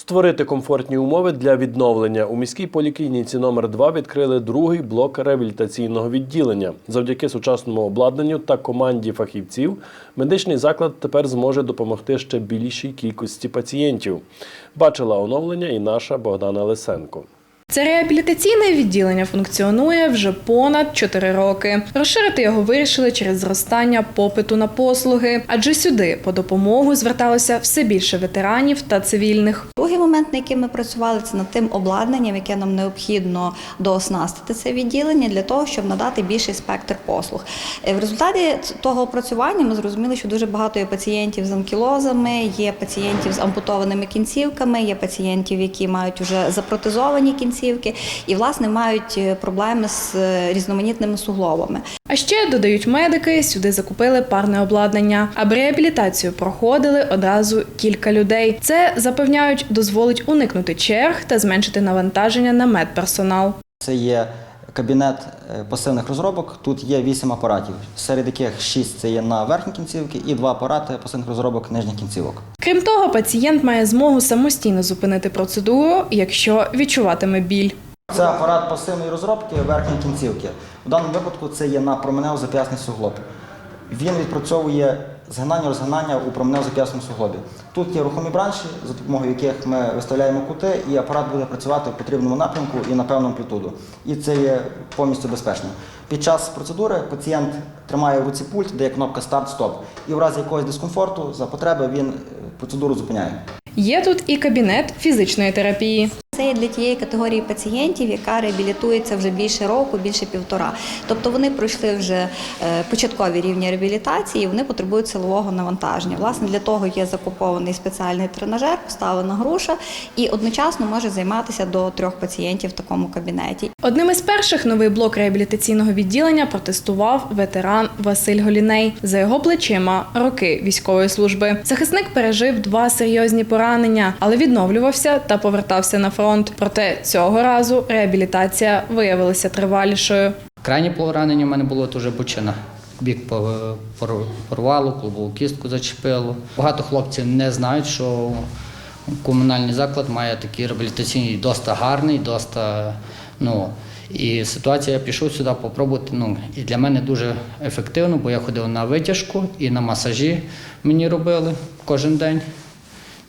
Створити комфортні умови для відновлення у міській поліклініці номер 2 відкрили другий блок реабілітаційного відділення. Завдяки сучасному обладнанню та команді фахівців медичний заклад тепер зможе допомогти ще більшій кількості пацієнтів. Бачила оновлення і наша Богдана Лисенко. Це реабілітаційне відділення функціонує вже понад 4 роки. Розширити його вирішили через зростання попиту на послуги, адже сюди по допомогу зверталося все більше ветеранів та цивільних. Другий момент, на який ми працювали, це над тим обладнанням, яке нам необхідно дооснастити це відділення для того, щоб надати більший спектр послуг. Е, В результаті того опрацювання ми зрозуміли, що дуже багато є пацієнтів з анкілозами, є пацієнтів з ампутованими кінцівками, є пацієнтів, які мають вже запротезовані кінцівки, і власне мають е, проблеми з е, різноманітними суглобами. А ще додають медики, сюди закупили парне обладнання. Аби реабілітацію проходили одразу кілька людей. Це запевняють, дозволить уникнути черг та зменшити навантаження на медперсонал. Це є кабінет е, пасивних розробок. Тут є 8 апаратів, серед яких 6 це є на верхній кінцівці і 2 апарати пасивних розробок нижніх кінцівок. Крім того, пацієнт має змогу самостійно зупинити процедуру, якщо відчуватиме біль. Це апарат пасивної розробки верхньої кінцівки. У даному випадку це є на променево зап'ясний суглоб. Він відпрацьовує згинання розгинання у променево зап'ясному суглобі. Тут є рухомі бранші, за допомогою яких ми виставляємо кути, і апарат буде працювати в потрібному напрямку і на певну амплітуду. І це є повністю безпечно. Під час процедури пацієнт тримає в руці пульт, де є кнопка старт-стоп. І в разі якогось дискомфорту за потреби він е, процедуру зупиняє. Є тут і кабінет фізичної терапії. Це є для тієї категорії пацієнтів, яка реабілітується вже більше року, більше півтора. Тобто вони пройшли вже е, початкові рівні реабілітації, вони потребують силового навантаження. Власне, для того є закупований спеціальний тренажер, поставлена груша, і одночасно може займатися до трьох пацієнтів в такому кабінеті. Одним із перших новий блок реабілітаційного відділення протестував ветеран Василь Голіней. За його плечима роки військової служби. Захисник пережив два серйозні поранення, але відновлювався та повертався на фронт. Проте цього разу реабілітація виявилася тривалішою. Крайнє поранення в мене було дуже бочина. Бік по- порвало, клубову кістку зачепило. Багато хлопців не знають, що комунальний заклад має такий реабілітаційний, доста гарний, доста, ну, і ситуація, я пішов сюди попробувати. Ну, і для мене дуже ефективно, бо я ходив на витяжку і на масажі мені робили кожен день.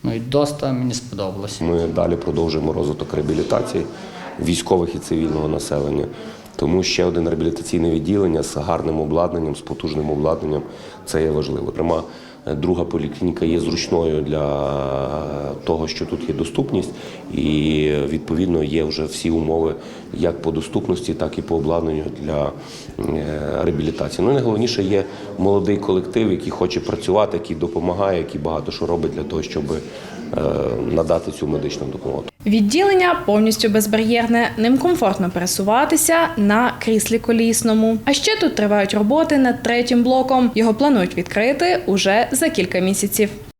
Ну і доста мені сподобалось. Ми далі продовжуємо розвиток реабілітації військових і цивільного населення. Тому ще одне реабілітаційне відділення з гарним обладнанням, з потужним обладнанням це є важливо. Друга поліклініка є зручною для того, що тут є доступність, і відповідно є вже всі умови як по доступності, так і по обладнанню для е, реабілітації. Ну і найголовніше є молодий колектив, який хоче працювати, який допомагає, який багато що робить для того, щоб надати цю медичну допомогу. Відділення повністю безбар'єрне, ним комфортно пересуватися на кріслі колісному. А ще тут тривають роботи над третім блоком. Його планують відкрити уже за кілька місяців.